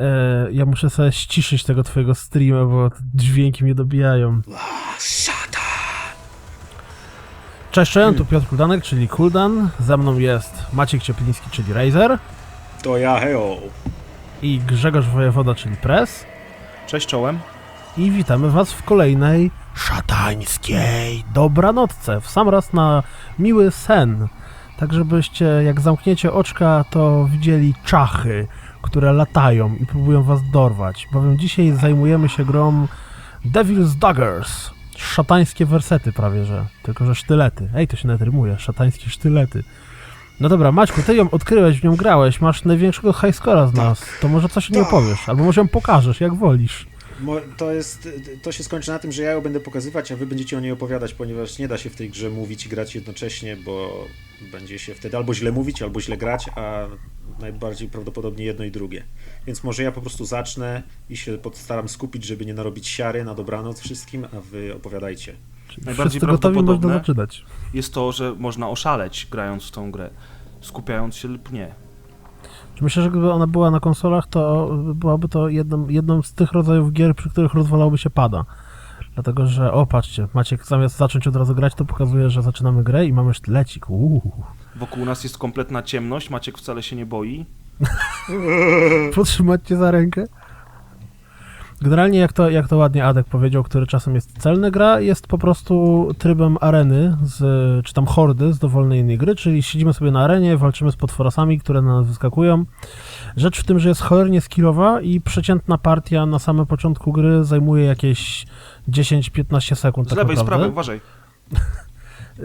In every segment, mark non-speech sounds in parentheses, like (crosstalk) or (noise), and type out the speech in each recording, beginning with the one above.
E, ja muszę sobie ściszyć tego twojego streama, bo dźwięki mnie dobijają. Cześć, cześć, tu Piotr Kuldanek, czyli Kuldan. Ze mną jest Maciek Ciepliński, czyli Razer. To ja, hejo. I Grzegorz Wojewoda, czyli Press. Cześć czołem. I witamy was w kolejnej szatańskiej dobranocce. W sam raz na miły sen. Tak, żebyście jak zamkniecie oczka, to widzieli czachy, które latają i próbują was dorwać. Bowiem dzisiaj zajmujemy się grą Devil's Daggers. Szatańskie wersety prawie, że. Tylko, że sztylety. Ej, to się nawet rymuje. Szatańskie sztylety. No dobra, Maćku, ty ją odkryłeś, w nią grałeś, masz największego highscora z nas. To może coś nie Tak. opowiesz, albo może ją pokażesz, jak wolisz. To jest, to się skończy na tym, że ja ją będę pokazywać, a wy będziecie o niej opowiadać, ponieważ nie da się w tej grze mówić i grać jednocześnie, bo będzie się wtedy albo źle mówić, albo źle grać, a najbardziej prawdopodobnie jedno i drugie. Więc może ja po prostu zacznę i się postaram skupić, żeby nie narobić siary na dobranoc wszystkim, a wy opowiadajcie. Najbardziej Wszyscy gotowi można prawdopodobne zaczynać. jest to, że można oszaleć grając w tą grę, skupiając się lub nie. Myślę, że gdyby ona była na konsolach, to byłaby to jedną, jedną z tych rodzajów gier, przy których rozwalałoby się pada. Dlatego, że o, patrzcie, Maciek zamiast zacząć od razu grać, to pokazuje, że zaczynamy grę i mamy sztylecik. Uuu. Wokół nas jest kompletna ciemność, Maciek wcale się nie boi. (laughs) Potrzymać cię za rękę. Generalnie, jak to, jak to ładnie Adek powiedział, który czasem jest celny, gra jest po prostu trybem areny, z, czy tam hordy z dowolnej innej gry, czyli siedzimy sobie na arenie, walczymy z potworasami, które na nas wyskakują. Rzecz w tym, że jest cholernie skillowa i przeciętna partia na samym początku gry zajmuje jakieś 10-15 sekund. Z tak lewej, z naprawdę. prawej, uważaj. (laughs) Yy,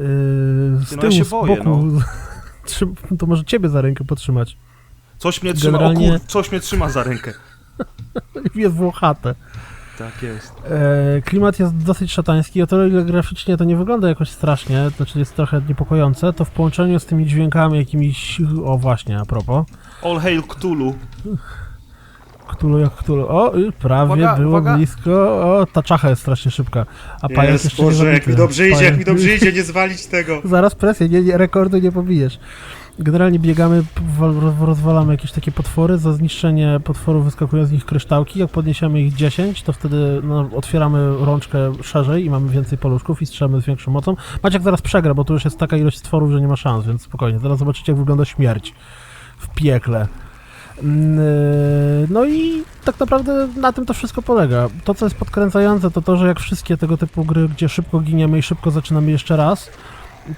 z Ty, no tyłu, ja się z boję, boku. (laughs) Trzym- To może ciebie za rękę potrzymać. Coś mnie trzyma, Generalnie- o kur... coś mnie trzyma za rękę. (laughs) Jest włochate. Tak jest. E, klimat jest dosyć szatański, o tyle ile graficznie to nie wygląda jakoś strasznie, znaczy jest trochę niepokojące, to w połączeniu z tymi dźwiękami jakimiś, o właśnie, a propos, All hail Cthulhu. Cthulhu jak Cthulhu, o, y, prawie Uwaga, było uwaga. blisko, o, ta czacha jest strasznie szybka, a pająk Jest, jeszcze nie Boże, jak zabity. mi dobrze idzie, jak mi dobrze idzie, (laughs) nie zwalić tego. Zaraz presję, nie, nie, rekordu nie pobijesz. Generalnie biegamy, wal- roz- rozwalamy jakieś takie potwory, za zniszczenie potworów wyskakują z nich kryształki, jak podniesiemy ich 10, to wtedy no, otwieramy rączkę szerzej i mamy więcej paluszków i strzelamy z większą mocą. Maciek zaraz przegra, bo tu już jest taka ilość stworów, że nie ma szans, więc spokojnie, zaraz zobaczycie jak wygląda śmierć w piekle. Mm, yy, No i tak naprawdę na tym to wszystko polega. To, co jest podkręcające, to to, że jak wszystkie tego typu gry, gdzie szybko giniemy i szybko zaczynamy jeszcze raz,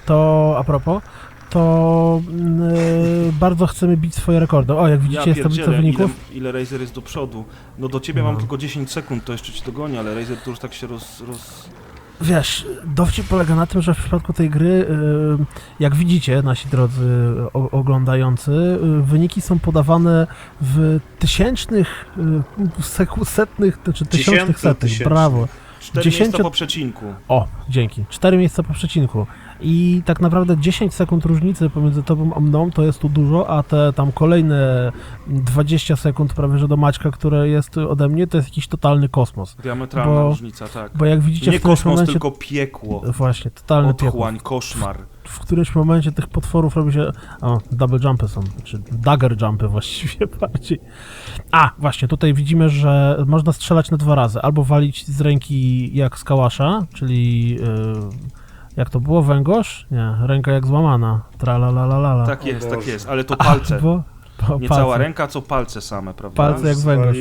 to a propos, to yy, bardzo chcemy bić swoje rekordy. O, jak widzicie, Ja jest tablica pierdzielę, ile, wyników. ile Razer jest do przodu. No do ciebie mam No. tylko 10 sekund, to jeszcze ci dogonię, ale Razer to już tak się roz... roz... Wiesz, dowcip polega na tym, że w przypadku tej gry, yy, jak widzicie, nasi drodzy o, oglądający, yy, wyniki są podawane w tysięcznych, setnych, znaczy tysiącznych setnych. Brawo. 4 Dziesięcio- miejsca po przecinku. O, dzięki. Cztery miejsca po przecinku. I tak naprawdę 10 sekund różnicy pomiędzy tobą a mną to jest tu dużo, a te tam kolejne 20 sekund prawie że do Maćka, które jest ode mnie, to jest jakiś totalny kosmos. Diametralna Bo- różnica, tak. Bo jak widzicie Nie w kosmos, momencie... tylko piekło. Właśnie, totalny piekło. Otchłań, koszmar. W którymś momencie tych potworów robi się... O, double jumpy są, czy dagger jumpy (laughs) właściwie bardziej. A, właśnie, tutaj widzimy, że można strzelać na dwa razy. Albo walić z ręki jak z kałasza, czyli... Yy, jak to było? Węgorz? Nie, ręka jak złamana. Tralalalala. Tak O jest, tak Boże. jest, ale to palce. Albo, po, Nie palce. cała ręka, co palce same, prawda? Palce. jak węgorz.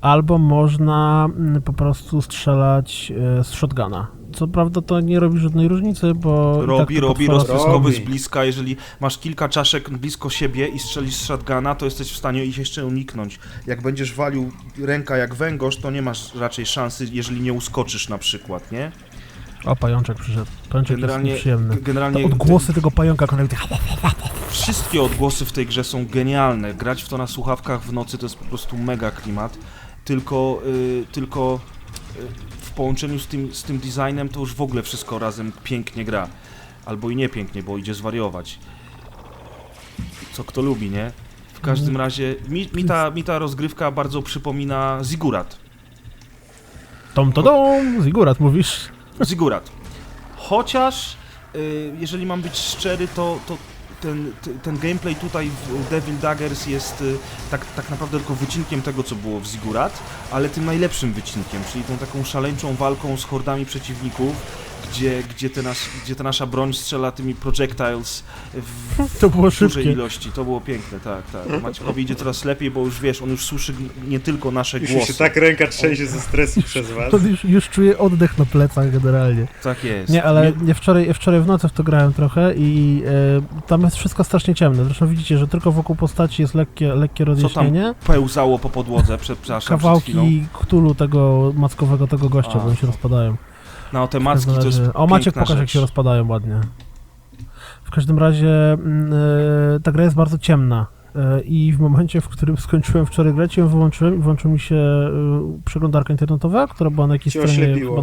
Albo można mm, po prostu strzelać e, z shotguna. Co prawda to nie robi żadnej różnicy, bo... Robi, tak robi, rozpryskowy z bliska. Jeżeli masz kilka czaszek blisko siebie i strzelisz z shotguna, to jesteś w stanie ich jeszcze uniknąć. Jak będziesz walił ręka jak węgorz, to nie masz raczej szansy, jeżeli nie uskoczysz na przykład, nie? O, pajączek przyszedł. Pajączek Generalnie, jest przyjemny. generalnie Te odgłosy tego pająka, robi... wszystkie odgłosy w tej grze są genialne. Grać w to na słuchawkach w nocy to jest po prostu mega klimat. Tylko, y, tylko y, połączeniu z tym, z tym designem to już w ogóle wszystko razem pięknie gra. Albo i nie pięknie, bo idzie zwariować. Co kto lubi, nie? W każdym Mhm. razie mi, mi, ta, mi ta rozgrywka bardzo przypomina Zigurat. Tom to dom, Zigurat mówisz? Zigurat. Chociaż, y, jeżeli mam być szczery, to, to ten, ten gameplay tutaj w Devil Daggers jest y, tak, tak naprawdę tylko wycinkiem tego, co było w Zigurat, ale tym najlepszym wycinkiem, czyli tą taką szaleńczą walką z hordami przeciwników, gdzie, gdzie, te nas, gdzie ta nasza broń strzela tymi projectiles w, (laughs) To było w dużej szybkie. ilości. To było piękne, tak, tak. Maciekowi idzie coraz lepiej, bo już wiesz, on już słyszy nie tylko nasze Już głosy. się tak ręka trzęsie ze stresu przez was. To już, już czuję oddech na plecach generalnie. Tak jest. Nie, ale ja wczoraj, wczoraj w nocy w to grałem trochę i e, tam jest wszystko strasznie ciemne. Zresztą widzicie, że tylko wokół postaci jest lekkie, lekkie Co tam rozjaśnienie. pełzało po podłodze, prze- przepraszam, przed chwilą. Kawałki ktulu tego mackowego tego gościa, A, bo oni się no. rozpadają. No te W macki każdym to jest O, Maciek, pokaż jak rzecz. się rozpadają ładnie. W każdym razie e, ta gra jest bardzo ciemna. E, I w momencie, w którym (laughs) skończyłem wczoraj grać, ją wyłączyłem i włączył mi się e, przeglądarka internetowa, która była na jakiejś Cię stronie. chyba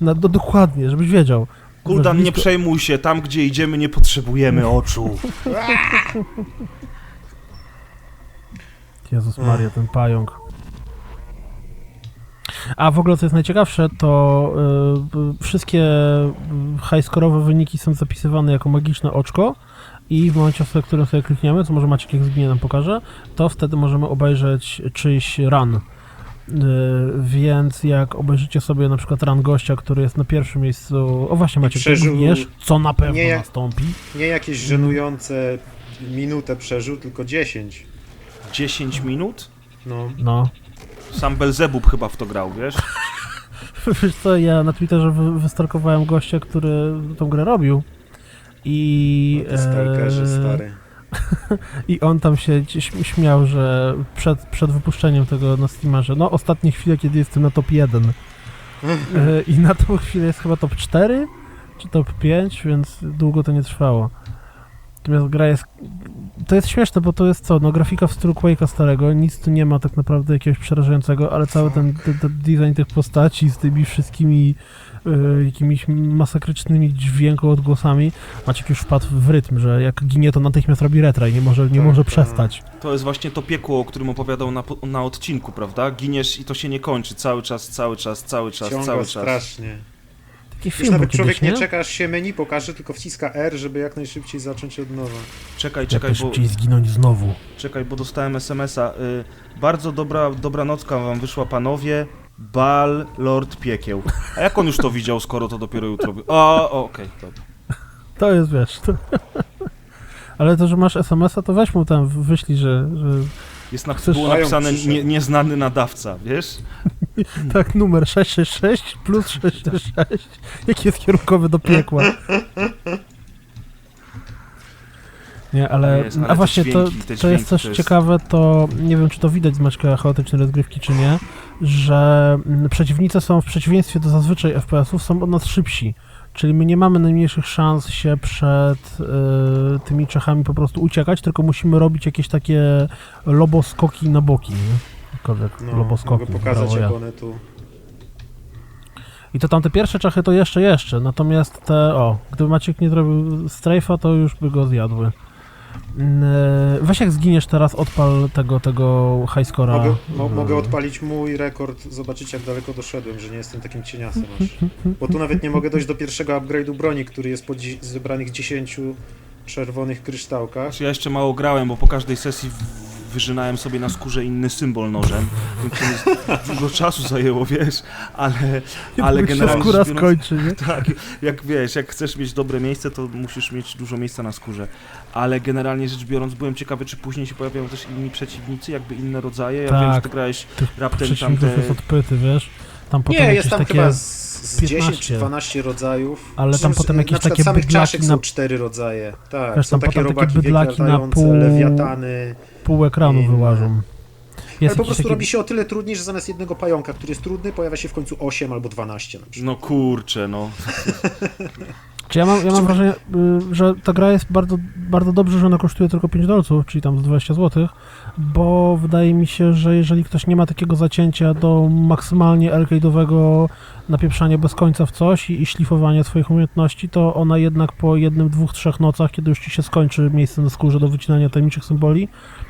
Na, do, dokładnie, żebyś wiedział. Kuldan, nie Blisko- przejmuj się, tam gdzie idziemy nie potrzebujemy oczu. (laughs) Jezus Maria, ten pająk. A w ogóle co jest najciekawsze, to y, wszystkie y, highscore'owe wyniki są zapisywane jako magiczne oczko i w momencie, w którym sobie klikniemy, co może Maciek jak zginie nam pokaże, to wtedy możemy obejrzeć czyjś run. Y, więc jak obejrzycie sobie na przykład run gościa, który jest na pierwszym miejscu, o właśnie Maciek, przeżył- wiesz, co na pewno nie nastąpi. Nie jakieś żenujące minutę przeżył, tylko 10. 10 minut? No. No. Sam Belzebub chyba w to grał, wiesz? (laughs) Wiesz co, ja na Twitterze wy, wystalkowałem gościa, który tą grę robił i, No stalkerzy, e, stary. (laughs) i on tam się śmiał, że przed, przed wypuszczeniem tego na Steama, że no ostatnie chwile, kiedy jestem na top 1 (laughs) e, i na tą chwilę jest chyba top 4 czy top 5, więc długo to nie trwało. Natomiast gra jest... To jest śmieszne, bo to jest co, no grafika w stylu Quake'a starego, nic tu nie ma tak naprawdę jakiegoś przerażającego, ale cały ten, ten, ten design tych postaci z tymi wszystkimi y, jakimiś masakrycznymi dźwiękoodgłosami, Maciek już wpadł w rytm, że jak ginie to natychmiast robi retra i nie może, nie Tak, może przestać. To jest właśnie to piekło, o którym opowiadał na, na odcinku, prawda? Giniesz i to się nie kończy. Cały czas, cały czas, cały czas, Ciąga cały czas. strasznie. Taki Już film był nawet człowiek kiedyś, nie nie? czeka, aż się menu pokaże, tylko wciska R, żeby jak najszybciej zacząć od nowa. Czekaj, czekaj, bo, szybciej zginąć znowu. czekaj, bo dostałem SMS-a. Y, bardzo dobra, dobra nocka wam wyszła, panowie. Bal Lord Piekieł. A jak on już to widział, skoro to dopiero jutro... by- O, o, okej, dobra. To jest, wiesz... To... (laughs) Ale to, że masz SMS-a, to weź mu tam, wyślij, że, że Jest na, było napisane nie, nieznany nadawca, wiesz? (laughs) tak, numer 666 plus 666, jaki jest kierunkowy do piekła. Nie, ale, Jest, ale a właśnie to, dźwięki, to jest dźwięki coś to jest- ciekawe, to nie wiem, czy to widać z Maćka chaotycznej rozgrywki, czy nie, że mm, przeciwnicy są w przeciwieństwie do zazwyczaj FPS-ów, są od nas szybsi. Czyli my nie mamy najmniejszych szans się przed y, tymi Czechami po prostu uciekać, tylko musimy robić jakieś takie loboskoki na boki? Jakkolwiek No, loboskoki. mogę pokazać, jak one tu... I to tam te pierwsze Czechy to jeszcze, jeszcze, natomiast te, o, gdyby Maciek nie zrobił strajfa, to już by go zjadły. E, Weź jak zginiesz teraz, odpal tego, tego highscora. Mogę, mo, w- mogę odpalić mój rekord, zobaczyć jak daleko doszedłem, że nie jestem takim cieniasem aż. Bo tu nawet nie mogę dojść do pierwszego upgrade'u broni, który jest po zebranych 10 czerwonych kryształkach. Czy ja jeszcze mało grałem, bo po każdej sesji wyżynałem sobie na skórze inny symbol nożem, więc to mi dużo czasu zajęło, wiesz, ale, ale generalnie skóra rzecz biorąc, skończy, nie? tak, jak wiesz, jak chcesz mieć dobre miejsce, to musisz mieć dużo miejsca na skórze, ale generalnie rzecz biorąc, byłem ciekawy, czy później się pojawiają też inni przeciwnicy, jakby inne rodzaje, ja wiem, że Tak. ty grałeś raptem tamte... jest odpyty, wiesz? Tam potem Nie, jest tam takie... chyba z, z 10 15. czy 12 rodzajów. Ale tam potem jakieś na takie samych bydlaki czaszek na- są cztery rodzaje. Tak, Wiesz, są tam takie potem takie robaki bydlaki na pół- lewiatany. Pół ekranu wyłażą. Ale Jest po jakiś prostu taki... robi się o tyle trudniej, że zamiast jednego pająka, który jest trudny, pojawia się w końcu 8 albo 12 na przykład. No kurczę, no. (laughs) Czy ja mam, ja mam wrażenie, y, że ta gra jest bardzo, bardzo dobrze, że ona kosztuje tylko 5 dolców, czyli tam z 20 zł, bo wydaje mi się, że jeżeli ktoś nie ma takiego zacięcia do maksymalnie arcade'owego napieprzania bez końca w coś i, i szlifowania swoich umiejętności, to ona jednak po jednym, dwóch, trzech nocach, kiedy już ci się skończy miejsce na skórze do wycinania tajemniczych symboli,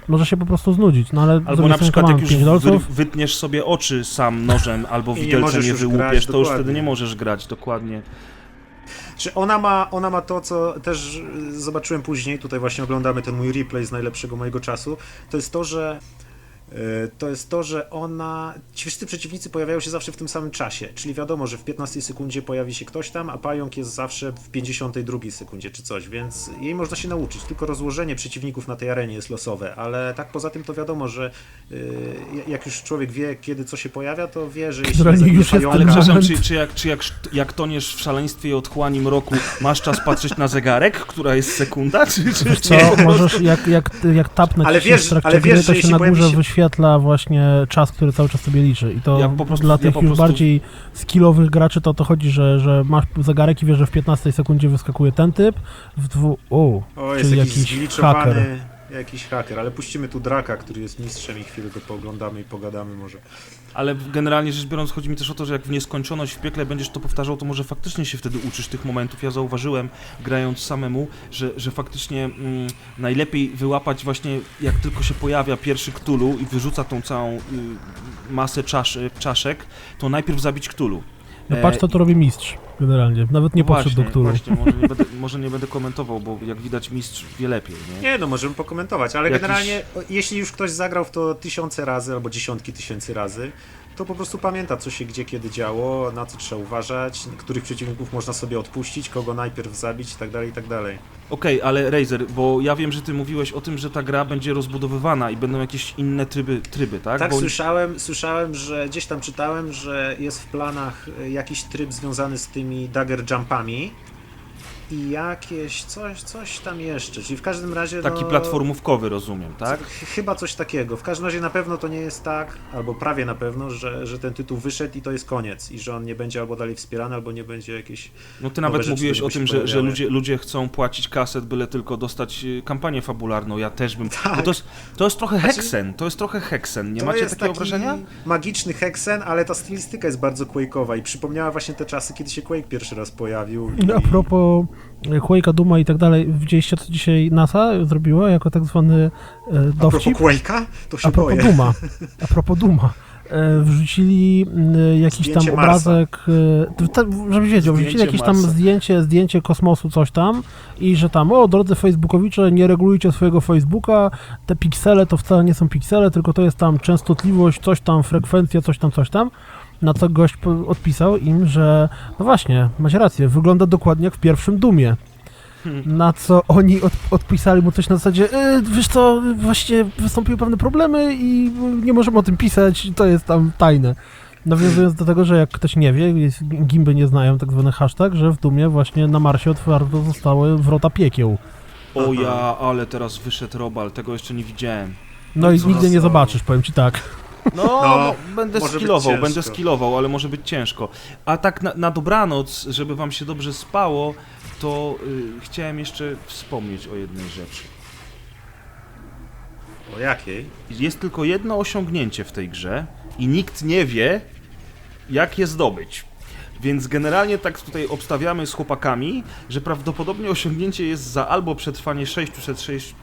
może się po prostu znudzić. No ale Albo na przykład jak już 5 wy, dolców, wytniesz sobie oczy sam nożem albo widelcem je wyłupiesz, to już wtedy nie możesz grać, dokładnie. Czy ona ma, ona ma to, co też y, zobaczyłem później, tutaj właśnie oglądamy ten mój replay z najlepszego mojego czasu, to jest to, że to jest to, że ona. Ci wszyscy przeciwnicy pojawiają się zawsze w tym samym czasie. Czyli wiadomo, że w 15 sekundzie pojawi się ktoś tam, a pająk jest zawsze w 52 sekundzie czy coś, więc jej można się nauczyć. Tylko rozłożenie przeciwników na tej arenie jest losowe, ale tak poza tym to wiadomo, że y, jak już człowiek wie, kiedy co się pojawia, to wie, że jeśli zabije już jest pająka- Ale przepraszam, czy, czy, jak, czy jak, jak toniesz w szaleństwie i otchłani mroku, masz czas patrzeć na zegarek, która jest sekunda? Czy, czy, Co, możesz, jak, jak, jak tapnę Ale ci wiesz- w trakcie ale wiesz, gry, że to się jeśli na górze się- wyświetla właśnie czas, który cały czas sobie liczy. I to Ja po prostu- dla ja tych po już prostu- bardziej skillowych graczy to o to chodzi, że, że masz zegarek i wiesz, że w 15 sekundzie wyskakuje ten typ, w dwu... O, O, jest czyli jakiś, haker. Jakiś haker, ale puścimy tu Draka, który jest mistrzem i chwilę go pooglądamy i pogadamy może. Ale generalnie rzecz biorąc, chodzi mi też o to, że jak w nieskończoność w piekle będziesz to powtarzał, to może faktycznie się wtedy uczysz tych momentów. Ja zauważyłem, grając samemu, że, że faktycznie mm, najlepiej wyłapać właśnie, jak tylko się pojawia pierwszy Ktulu i wyrzuca tą całą y, masę czasz, czaszek, to najpierw zabić Ktulu. no E, patrz co to robi mistrz, generalnie. Nawet nie no podszedł do Cthulhu. Właśnie, może nie, będę, może nie będę komentował, bo jak widać mistrz wie lepiej, nie? Nie, no możemy pokomentować, ale Jakiś- generalnie o, jeśli już ktoś zagrał w to tysiące razy albo dziesiątki tysięcy razy, to po prostu pamięta, co się gdzie, kiedy działo, na co trzeba uważać, których przeciwników można sobie odpuścić, kogo najpierw zabić i tak dalej, i tak dalej. Okej, ale Razer, bo ja wiem, że ty mówiłeś o tym, że ta gra będzie rozbudowywana i będą jakieś inne tryby, tryby tak? Tak, bo... słyszałem, słyszałem, że gdzieś tam czytałem, że jest w planach y, jakiś tryb związany z dagger jumpami i jakieś coś, coś tam jeszcze, czyli w każdym razie Taki no, platformówkowy, rozumiem, tak? Ch- Chyba coś takiego. W każdym razie na pewno to nie jest tak, albo prawie na pewno, że, że ten tytuł wyszedł i to jest koniec. I że on nie będzie albo dalej wspierany, albo nie będzie jakieś. No ty nawet rzeczy, mówiłeś o tym, że, że ludzie, ludzie chcą płacić kaset, byle tylko dostać y, kampanię fabularną. Ja też bym... Tak. To, jest, to jest trochę Znaczy- heksen, to jest trochę heksen. Nie to macie jest takiego taki wrażenia? magiczny heksen, ale ta stylistyka jest bardzo Quake'owa i przypomniała właśnie te czasy, kiedy się Quake pierwszy raz pojawił. I... No, a propos Quake'a, Duma i tak dalej, widzieliście co dzisiaj NASA zrobiła jako tak zwany e, A propos dowcip? Quake'a, to się A propos boję. Duma. (laughs) A propos Duma. E, wrzucili e, jakiś Zdjęcie tam Marsa. obrazek, e, to- to- żebyś wiedział, wrzucili Zdjęcie jakieś tam Marsa. zdjęcie, zdjęcie kosmosu, coś tam i że tam, o drodzy facebookowicze, nie regulujcie swojego Facebooka, te piksele to wcale nie są piksele, tylko to jest tam częstotliwość, coś tam, frekwencja, coś tam, coś tam. Na co gość odpisał im, że no właśnie, macie rację, wygląda dokładnie jak w pierwszym Dumie. Hmm. Na co oni od, odpisali mu coś na zasadzie, e, wiesz co, właśnie wystąpiły pewne problemy i nie możemy o tym pisać, to jest tam tajne. Nawiązując do tego, że jak ktoś nie wie, jest, gimby nie znają tak zwany hashtag, że w Dumie właśnie na Marsie otwarte zostały wrota piekieł. O ja, ale teraz wyszedł Robal, tego jeszcze nie widziałem. No No i nigdy nie zobaczysz, powiem ci tak. No, No, no będę skillował, będę skillował, ale może być ciężko. A tak na, na dobranoc, żeby wam się dobrze spało, to y, chciałem jeszcze wspomnieć o jednej rzeczy. O jakiej? Jest tylko jedno osiągnięcie w tej grze i nikt nie wie, jak je zdobyć. Więc generalnie tak tutaj obstawiamy z chłopakami, że prawdopodobnie osiągnięcie jest za albo przetrwanie 606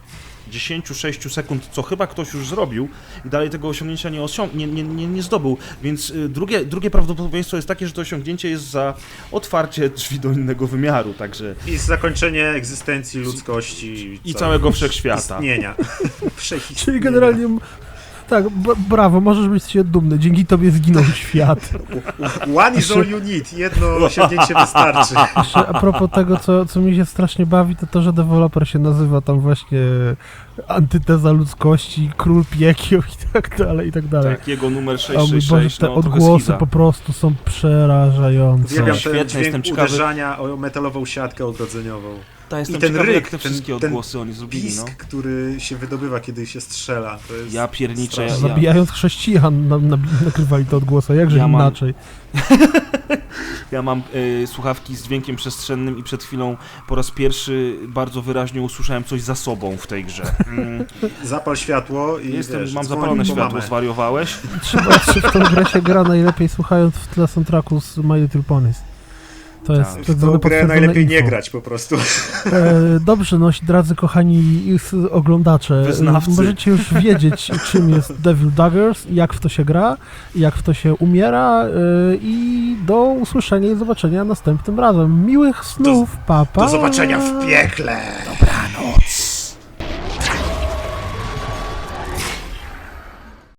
10-6 sekund, co chyba ktoś już zrobił i dalej tego osiągnięcia nie, osiąg- nie, nie, nie, nie zdobył. Więc y, drugie, drugie prawdopodobieństwo jest takie, że to osiągnięcie jest za otwarcie drzwi do innego wymiaru, także I zakończenie egzystencji ludzkości i całego wszechświata. istnienia. (laughs) Czyli generalnie, tak, brawo, możesz być się dumny, dzięki tobie zginął (laughs) świat. One is all you need. Jedno osiągnięcie wystarczy. (laughs) Jeszcze a propos tego, co, co mi się strasznie bawi, to to, że deweloper się nazywa tam właśnie antyteza ludzkości, król piekieł i tak dalej, i tak dalej. Tak, jego numer O mój Boże, 666, te no odgłosy po prostu są przerażające. Uwielbiam ten jestem dźwięk ciekawy. uderzania o metalową siatkę ogrodzeniową. Ta, I ten ciekawy, ryk, jak te ten- wszystkie ten odgłosy oni zrobili, Pisk, no. który się wydobywa, kiedy się strzela. To jest Ja pierniczę, ja- Zabijając chrześcijan na, na, nakrywali te odgłosy, jakże Ja mam- inaczej. (laughs) Ja mam y, słuchawki z dźwiękiem przestrzennym i przed chwilą po raz pierwszy bardzo wyraźnie usłyszałem coś za sobą w tej grze. Mm, (laughs) Zapal światło i jestem, wiesz, mam zapalone światło, zwariowałeś? Trzeba, czy w tą grę się gra najlepiej słuchając w tle soundtracku z My Little Ponies. To jest Tak. W tą grę najlepiej info. nie grać po prostu. E, dobrze, no drodzy kochani oglądacze, Wyznawcy. e, możecie już wiedzieć, czym jest (laughs) Devil Daggers, jak w to się gra, jak w to się umiera e, i do usłyszenia i zobaczenia następnym razem. Miłych snów, papa. Do zobaczenia w piekle!